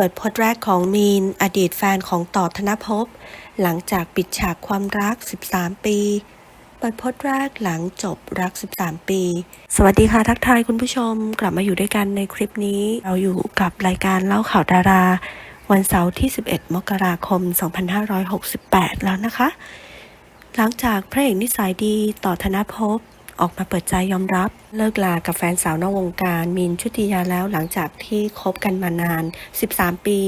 เปิดโพสต์แรกของมีน อดีตแฟนของต่อธนภพ หลังจากปิดฉากความรัก 13 ปี เปิดโพสต์แรกหลังจบรัก 13 ปี สวัสดีค่ะทักทายคุณผู้ชมกลับมาอยู่ด้วยกันในคลิปนี้ เราอยู่กับรายการเล่าข่าวดารา วันเสาร์ที่ 11 มกราคม 2568 แล้วนะคะ หลังจากพระเอกนิสัยดีต่อธนภพ ออกมาเปิดใจยอมรับ เลิกลากับแฟนสาวนอกวงการมินชุติยาแล้วหลังจากที่คบกันมานาน 13 ปี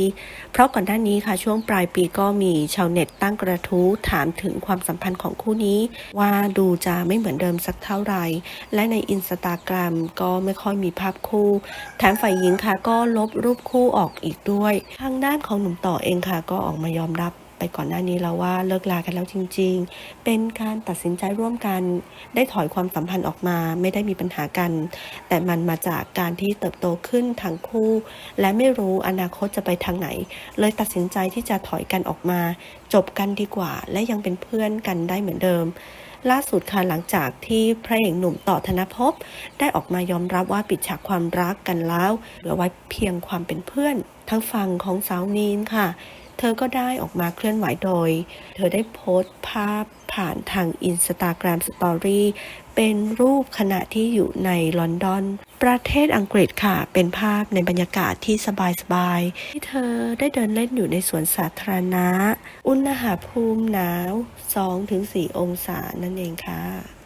เพราะก่อนหน้านี้ค่ะช่วงปลายปีก็มีชาวเน็ตตั้งกระทู้ถามถึงความสัมพันธ์ของคู่นี้ ว่าดูจะไม่เหมือนเดิมสักเท่าไหร่ และในอินสตาแกรมก็ไม่ค่อยมีภาพคู่ แถมฝ่ายหญิงค่ะก็ลบรูปคู่ออกอีกด้วย ทางด้านของหนุ่มต่อเองค่ะก็ออกมายอมรับ ไปก่อนหน้านี้แล้วว่าเลิกลากันแล้วจริง ๆ เป็นการตัดสินใจร่วมกัน ได้ถอยความสัมพันธ์ออกมา ไม่ได้มีปัญหากัน แต่มันมาจากการที่เติบโตขึ้นทั้งคู่ และไม่รู้อนาคตจะไปทางไหน เลยตัดสินใจที่จะถอยกันออกมา จบกันดีกว่า และยังเป็นเพื่อนกันได้เหมือนเดิมล่าสุดค่ะหลังจากที่พระเอกหนุ่มต่อธนภพ ได้ออกมายอมรับว่าปิดฉากความรักกันแล้วเหลือไว้เพียงความเป็นเพื่อน ทั้งฝั่งของสาวนีนค่ะ เธอก็ได้ออกมาเคลื่อนไหวโดย เธอได้โพสต์ภาพผ่านทางอินสตาแกรมสตอรี่เป็นรูปขณะที่อยู่ในลอนดอน ประเทศอังกฤษค่ะ เป็นภาพในบรรยากาศที่สบายๆ ที่เธอได้เดินเล่นอยู่ในสวนสาธารณะ อุณหภูมิหนาว 2-4 องศานั่นเองค่ะ